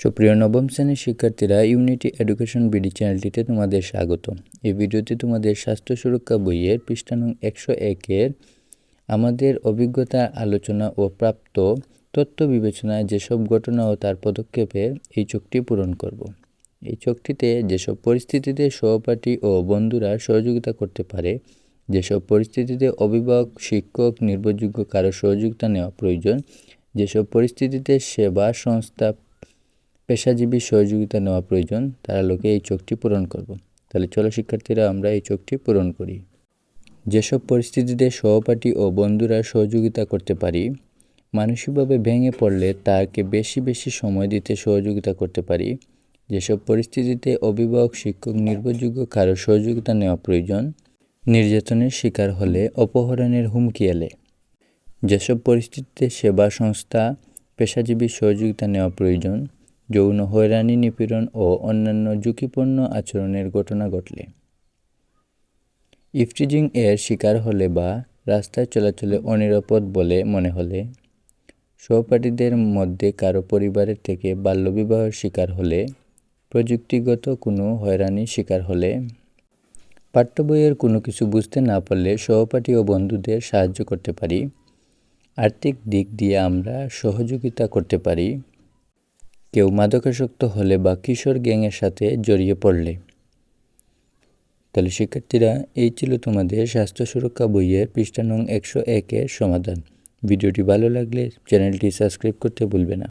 সুপ্রিয় নবম শ্রেণির শিক্ষার্থীরা ইউনিটি এডুকেশন বিডি চ্যানেলটিতে তোমাদের স্বাগত এই ভিডিওতে তোমাদের স্বাস্থ্য সুরক্ষা বইয়ের পৃষ্ঠা নং একশো একের আমাদের অভিজ্ঞতা আলোচনা ও প্রাপ্ত তথ্য বিবেচনায় যেসব ঘটনা ও তার পদক্ষেপে এই চোখটি পূরণ করব। এই চোখটিতে যেসব পরিস্থিতিতে সহপাঠী ও বন্ধুরা সহযোগিতা করতে পারে, যেসব পরিস্থিতিতে অভিভাবক, শিক্ষক, নির্ভরযোগ্য কারও সহযোগিতা নেওয়া প্রয়োজন, যেসব পরিস্থিতিতে সেবা সংস্থা পেশাজীবী সহযোগিতা নেওয়া প্রয়োজন, তারা লোকে এই চোখটি পূরণ করব। তাহলে চলো শিক্ষার্থীরা, আমরা এই চোখটি পূরণ করি। যেসব পরিস্থিতিতে সহপাঠী ও বন্ধুরা সহযোগিতা করতে পারি, মানসিকভাবে ভেঙে পড়লে তাকে বেশি বেশি সময় দিতে সহযোগিতা করতে পারি। যেসব পরিস্থিতিতে অভিভাবক, শিক্ষক নির্ভরযোগ্য কারও সহযোগিতা নেওয়া প্রয়োজন, নির্যাতনের শিকার হলে অপহরণের হুমকি এলে। যেসব পরিস্থিতিতে সেবা সংস্থা, পেশাজীবী সহযোগিতা নেওয়া প্রয়োজন যৌন হয়রানি, নিপীড়ন ও অন্যান্য ঝুঁকিপূর্ণ আচরণের ঘটনা ঘটলে। ইফটিজিং এর শিকার হলে বা রাস্তায় চলাচলে অনিরাপদ বলে মনে হলে, সহপাঠীদের মধ্যে কারও পরিবারের থেকে বাল্যবিবাহের শিকার হলে, প্রযুক্তিগত কোনো হয়রানির শিকার হলে, পাঠ্য বইয়ের কোনো কিছু বুঝতে না পারলে সহপাঠী ও বন্ধুদের সাহায্য করতে পারি। আর্থিক দিক দিয়ে আমরা সহযোগিতা করতে পারি। কেউ মাদকাসক্ত হলে বা কিশোর গ্যাংয়ের সাথে জড়িয়ে পড়লে। তাহলে শিক্ষার্থীরা, এই ছিল তোমাদের স্বাস্থ্য সুরক্ষা বইয়ের পৃষ্ঠা নং একশো একের সমাধান। ভিডিওটি ভালো লাগলে চ্যানেলটি সাবস্ক্রাইব করতে ভুলবে না।